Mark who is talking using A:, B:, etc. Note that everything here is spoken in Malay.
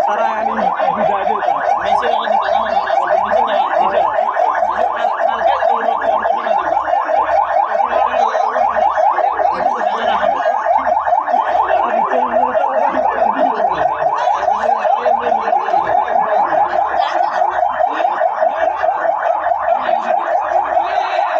A: sekarang ni budak ada tak?
B: Malaysia orang ni tak nama nak buat kerja ni tak
A: Yeah.